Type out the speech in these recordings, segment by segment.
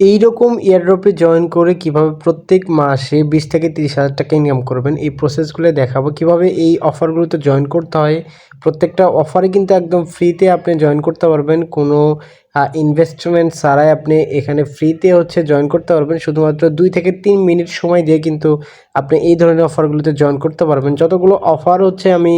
এইরকম এয়ারড্রপে জয়েন করে কীভাবে প্রত্যেক মাসে বিশ থেকে তিরিশ হাজার টাকা ইনকাম করবেন, এই প্রসেসগুলো দেখাবো। কীভাবে এই অফারগুলোতে জয়েন করতে হয়, প্রত্যেকটা অফারে কিন্তু একদম ফ্রিতে আপনি জয়েন করতে পারবেন। কোনো ইনভেস্টমেন্ট ছাড়াই আপনি এখানে ফ্রিতে হচ্ছে জয়েন করতে পারবেন। শুধুমাত্র দুই থেকে তিন মিনিট সময় দিয়ে কিন্তু আপনি এই ধরনের অফারগুলোতে জয়েন করতে পারবেন। যতগুলো অফার হচ্ছে আমি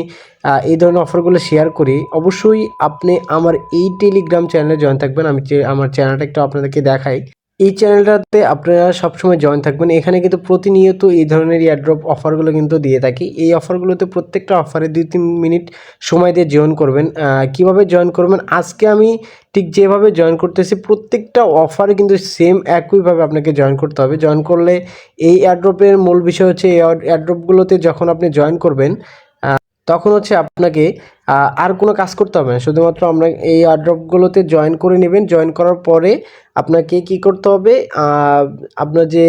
এই ধরনের অফারগুলো শেয়ার করি, অবশ্যই আপনি আমার এই টেলিগ্রাম চ্যানেলে জয়েন থাকবেন। আমি আমার চ্যানেলটা একটু আপনাদেরকে দেখাই। এই চ্যানেলটাতে আপনারা সবসময় জয়েন থাকবেন। এখানে কিন্তু প্রতিনিয়ত এই ধরনের এয়ারড্রপ অফারগুলো কিন্তু দিয়ে থাকি। এই অফারগুলোতে প্রত্যেকটা অফারে দুই তিন মিনিট সময় দিয়ে জয়েন করবেন। কীভাবে জয়েন করবেন? আজকে আমি ঠিক যেভাবে জয়েন করতেছি, প্রত্যেকটা অফারে কিন্তু সেম একইভাবে আপনাকে জয়েন করতে হবে। জয়েন করলে এই এয়ারড্রপের মূল বিষয় হচ্ছে, এই এয়ারড্রপগুলোতে যখন আপনি জয়েন করবেন তখন হচ্ছে আপনাকে আর কোনো কাজ করতে হবে না। শুধুমাত্র আমরা এই এয়ারড্রপগুলোতে জয়েন করে নেবেন। জয়েন করার পরে আপনাকে কি করতে হবে? আপনার যে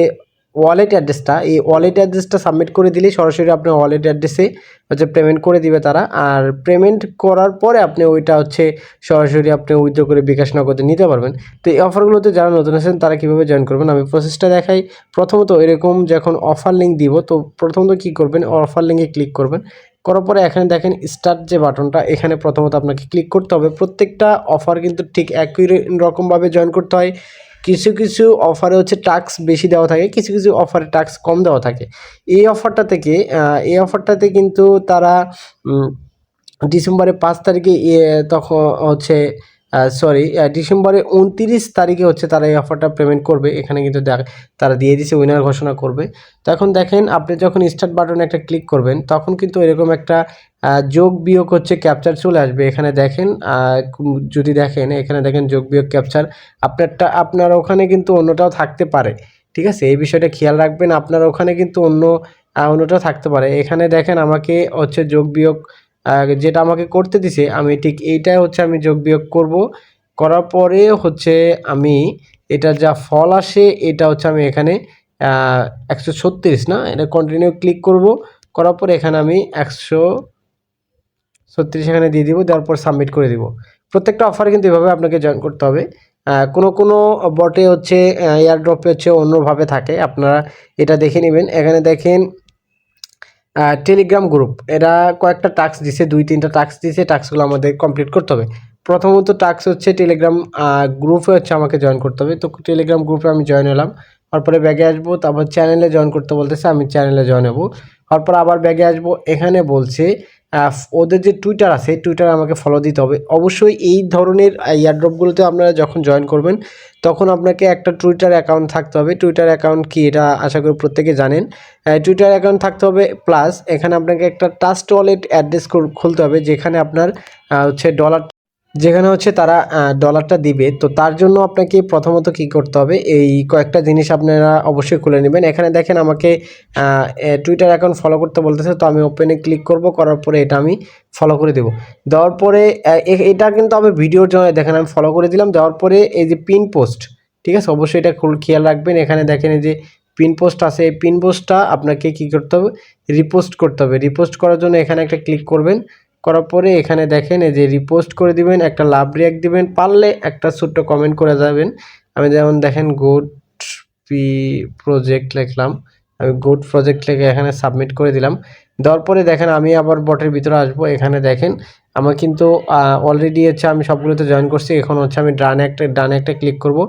ওয়ালেট অ্যাড্রেসটা এই ওয়ালেট অ্যাড্রেসটা সাবমিট করে দিলে সরাসরি আপনার ওয়ালেট অ্যাড্রেসে হচ্ছে পেমেন্ট করে দিবে তারা। আর পেমেন্ট করার পরে আপনি ওইটা হচ্ছে সরাসরি আপনি উইথড্র করে বিকাশ নগদে নিতে পারবেন। তো এই অফারগুলোতে যারা নতুন আছেন, তারা কীভাবে জয়েন করবেন? আমি প্রসেসটা দেখাই। প্রথমত এরকম যখন অফার লিঙ্ক দিব, তো প্রথমত কী করবেন? অফার লিঙ্কে ক্লিক করবেন। করার পরে এখানে দেখেন স্টার্ট যে বাটনটা, এখানে প্রথমত আপনাকে ক্লিক করতে হবে। প্রত্যেকটা অফার কিন্তু ঠিক একই রকমভাবে জয়েন করতে হয়। কিছু কিছু অফারে হচ্ছে টাক্স বেশি দেওয়া থাকে, কিছু কিছু অফারে টাক্স কম দেওয়া থাকে। এই অফারটা থেকে এই অফারটাতে কিন্তু তারা ডিসেম্বরের পাঁচ তারিখে তখন হচ্ছে সরি ডিসেম্বরের উনতিরিশ তারিখে হচ্ছে তারা এই অফারটা পেমেন্ট করবে। এখানে কিন্তু দেখ, তারা দিয়ে দিছে উইনার ঘোষণা করবে। তো এখন দেখেন, আপনি যখন স্টার্ট বাটনে একটা ক্লিক করবেন, তখন কিন্তু এরকম একটা যোগ বিয়োগ হচ্ছে ক্যাপচার চলে আসবে। এখানে দেখেন যদি দেখেন, এখানে দেখেন যোগ বিয়োগ ক্যাপচার আপনারটা, আপনার ওখানে কিন্তু অন্যটাও থাকতে পারে। ঠিক আছে? এই বিষয়টা খেয়াল রাখবেন। আপনার ওখানে কিন্তু অন্য অন্যটাও থাকতে পারে। এখানে দেখেন, আমাকে হচ্ছে যোগ বিয়োগ যেটা আমাকে করতে দিছে, আমি ঠিক এইটাই হচ্ছে আমি যোগ বিয়োগ করব। করার পরে হচ্ছে আমি এটা যা ফল আসে, এটা হচ্ছে আমি এখানে একশো ছত্রিশ, না? এটা কন্টিনিউ ক্লিক করব। করার পর এখানে আমি একশো ছত্রিশ এখানে দিয়ে দিব, দেওয়ার পর সাবমিট করে দিব। প্রত্যেকটা অফারে কিন্তু এভাবে আপনাকে জয়েন করতে হবে। কোনো কোনো বটে হচ্ছে এয়ারড্রপে হচ্ছে অন্যভাবে থাকে। আপনারা এটা দেখে নেবেন। এখানে দেখেন টেলিগ্রাম গ্রুপ এরা কয়েকটা টাস্ক দিছে, দুই, তিনটা টাস্ক দিছে টাস্কগুলো আমাদের কমপ্লিট করতে হবে। প্রথমত টাস্ক হচ্ছে টেলিগ্রাম গ্রুপে হচ্ছে আমাকে জয়েন করতে হবে। তো টেলিগ্রাম গ্রুপে আমি জয়েন হলাম। তারপরে ব্যাগে আসব, তারপর চ্যানেলে জয়েন করতে বলতেছে, আমি চ্যানেলে জয়েন হব। তারপর আবার ব্যাগে আসব, এখানে বলছে ওদের যে টুইটার আছে টুইটার আমাকে ফলো দিতে হবে। অবশ্যই এই ধরনের ইয়ারড্রপগুলোতে আপনারা যখন জয়েন করবেন, তখন আপনাকে একটা টুইটার অ্যাকাউন্ট থাকতে হবে। টুইটার অ্যাকাউন্ট কি এটা আশা করি প্রত্যেকে জানেন। টুইটার অ্যাকাউন্ট থাকতে হবে প্লাস এখানে আপনাকে একটা টাস্ট ওয়ালেট অ্যাড্রেস খুলতে হবে, যেখানে আপনার হচ্ছে ডলার যেখানে হচ্ছে তারা ডলারটা দিবে। তো তার জন্য আপনাকে প্রথমত কি করতে হবে, এই কয়েকটা জিনিস আপনারা অবশ্যই খুলে নেবেন। এখানে দেখেন আমাকে টুইটার অ্যাকাউন্ট ফলো করতে বলতেছে, তো আমি ওপেনে ক্লিক করব, করার পরে এটা আমি ফলো করে দেবো। দেওয়ার পরে এটা কিন্তু আমি ভিডিওর জন্য, দেখেন আমি ফলো করে দিলাম। দেওয়ার পরে এই যে পিন পোস্ট ঠিক আছে? অবশ্যই এটা খেয়াল রাখবেন। এখানে দেখেন এই যে পিন পোস্ট আছে, এই পিন পোস্টটা আপনাকে কি করতে হবে রিপোস্ট করতে হবে। রিপোস্ট করার জন্য এখানে একটা ক্লিক করবেন। করার পরে এখানে দেখেন, এই যে রিপোস্ট করে দিবেন, একটা লাভ রিয়াক্ট দিবেন, পারলে একটা ছোট্ট কমেন্ট করে যাবেন। আমি যেমন দেখেন গুড পি প্রজেক্ট লিখলাম, আমি গুড প্রজেক্ট লিখে এখানে সাবমিট করে দিলাম। দেওয়ার পরে দেখেন, আমি আবার বটের ভিতরে আসব। এখানে দেখেন, আমার কিন্তু অলরেডি হচ্ছে আমি সবগুলোতে জয়েন করছি। এখন হচ্ছে আমি ডানে একটা ডানে একটা ক্লিক করব।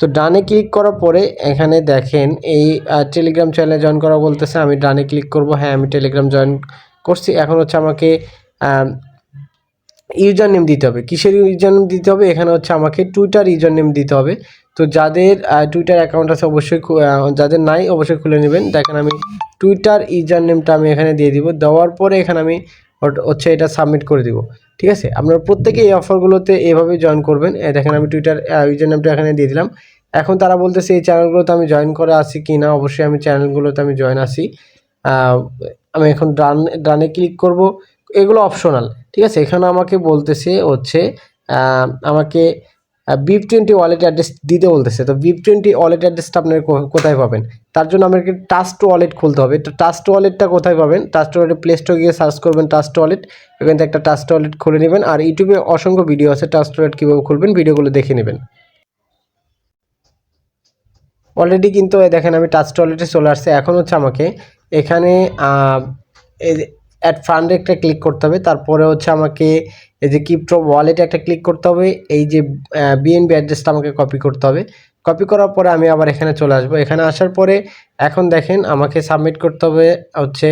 তো ডানে ক্লিক করার পরে এখানে দেখেন, এই টেলিগ্রাম চ্যানেলে জয়েন করা বলতেছে, আমি ডানে ক্লিক করব। হ্যাঁ আমি টেলিগ্রাম জয়েন করছি। এখন হচ্ছে আমাকে ইউজার নেম দিতে হবে। কিসের ইউজার নেম দিতে হবে? এখানে হচ্ছে আমাকে টুইটার ইউজার নেম দিতে হবে। তো যাদের টুইটার অ্যাকাউন্ট আছে অবশ্যই যাদের নাই অবশ্যই খুলে নেবেন। দেখেন আমি টুইটার ইউজার নেমটা আমি এখানে দিয়ে দিব। দেওয়ার পরে এখানে আমি হচ্ছে এটা সাবমিট করে দিব। ঠিক আছে? আপনারা প্রত্যেকে এই অফারগুলোতে এভাবে জয়েন করবেন। দেখেন আমি টুইটার ইউজার নেমটা এখানে দিয়ে দিলাম। এখন তারা বলতেছে, এই চ্যানেলগুলোতে আমি জয়েন করে আসি কি না? অবশ্যই আমি চ্যানেলগুলোতে আমি জয়েন আসি আমি এখন ডান ডানে ক্লিক করব। অপশনাল ঠিক আছে? এখানে আমাকে বলতেছে হচ্ছে আমাকে বিপ টোয়েন্টি ওয়ালেট অ্যাড্রেস দিতে বলতেছে। তো বিপ টোয়েন্টি ওয়ালেট অ্যাড্রেসটা আপনার কোথায় পাবেন? তার জন্য আমাকে টাস্ট ওয়ালেট খুলতে হবে। তো টাস্ট ওয়ালেটটা কোথায় পাবেন? টাস্ট ওয়ালেট প্লে স্টোর গিয়ে সার্চ করবেন টাস্ট ওয়ালেট এখান থেকে একটা টাস্ট ওয়ালেট খুলে নেবেন। আর ইউটিউবে অসংখ্য ভিডিও আছে। টাস্ট ওয়ালেট কীভাবে খুলবেন? ভিডিওগুলো দেখে নেবেন। অলরেডি কিন্তু দেখেন আমি টাচ টয়লেটে চলে আসছে। এখন হচ্ছে আমাকে এখানে অ্যাড ফান্ড একটা ক্লিক করতে হবে। তারপরে হচ্ছে আমাকে এই যে কিপ্টো ওয়ালেটে একটা ক্লিক করতে হবে। এই যে বিএনবি অ্যাড্রেসটা আমাকে কপি করতে হবে। কপি করার পরে আমি আবার এখানে চলে আসব। এখানে আসার পরে এখন দেখেন আমাকে সাবমিট করতে হবে হচ্ছে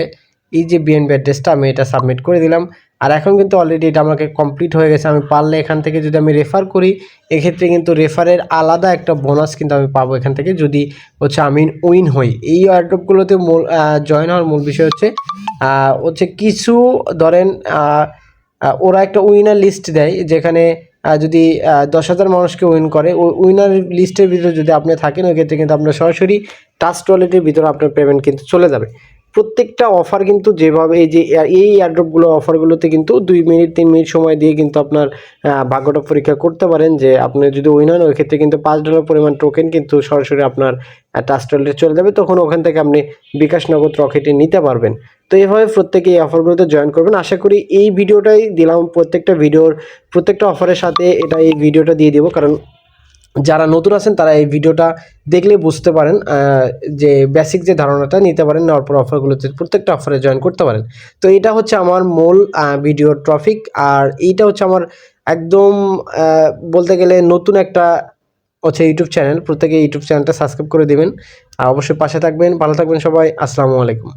এই যে বিএনবি অ্যাড্রেসটা আমি এটা সাবমিট করে দিলাম। আর এখন কিন্তু অলরেডি এটা আমাকে কমপ্লিট হয়ে গেছে। আমি পারলে এখান থেকে যদি আমি রেফার করি, এক্ষেত্রে কিন্তু রেফারের আলাদা একটা বোনাস কিন্তু আমি পাবো এখান থেকে যদি হচ্ছে আমি উইন হই। এই ওয়ার্ড্রপগুলোতে মূল জয়েন হওয়ার মূল বিষয় হচ্ছে হচ্ছে কিছু, ধরেন ওরা একটা উইনার লিস্ট দেয় যেখানে যদি দশ হাজার মানুষকে উইন করে, ওই উইনার লিস্টের ভিতরে যদি আপনি থাকেন ওই ক্ষেত্রে কিন্তু আপনার সরাসরি টাচ টয়লেটের ভিতরে আপনার পেমেন্ট কিন্তু চলে যাবে। প্রত্যেকটা অফার কিন্তু যেভাবে এই যে এই এয়ারড্রপগুলো অফারগুলোতে কিন্তু দুই মিনিট, তিন মিনিট সময় দিয়ে কিন্তু আপনার ভাগ্যটা পরীক্ষা করতে পারেন যে আপনি যদি উইন হন, ওই ক্ষেত্রে কিন্তু পাঁচ ডলার পরিমাণ টোকেন কিন্তু সরাসরি আপনার টাচ টয়লেটে চলে যাবে। তখন ওখান থেকে আপনি বিকাশ নগদ রকেটে নিতে পারবেন। তো এইভাবে প্রত্যেকে এই অফারগুলোতে জয়েন করবেন। আশা করি এই ভিডিওটাই দিলাম। প্রত্যেকটা ভিডিওর, প্রত্যেকটা অফারের সাথে এটা এই ভিডিওটা দিয়ে দেবো। কারণ যারা নতুন আছেন, তারা এই ভিডিওটা দেখলে বুঝতে পারেন যে বেসিক যে ধারণাটা নিতে পারেন, নেওয়ার পর অফারগুলোতে প্রত্যেকটা অফারে জয়েন করতে পারেন। তো এটা হচ্ছে আমার মূল ভিডিওর টপিক আর এইটা হচ্ছে আমার একদম বলতে গেলে নতুন একটা হচ্ছে ইউটিউব চ্যানেল প্রত্যেকে ইউটিউব চ্যানেলটা সাবস্ক্রাইব করে দেবেন। আর অবশ্যই পাশে থাকবেন, ভালো থাকবেন সবাই। আসসালামু আলাইকুম।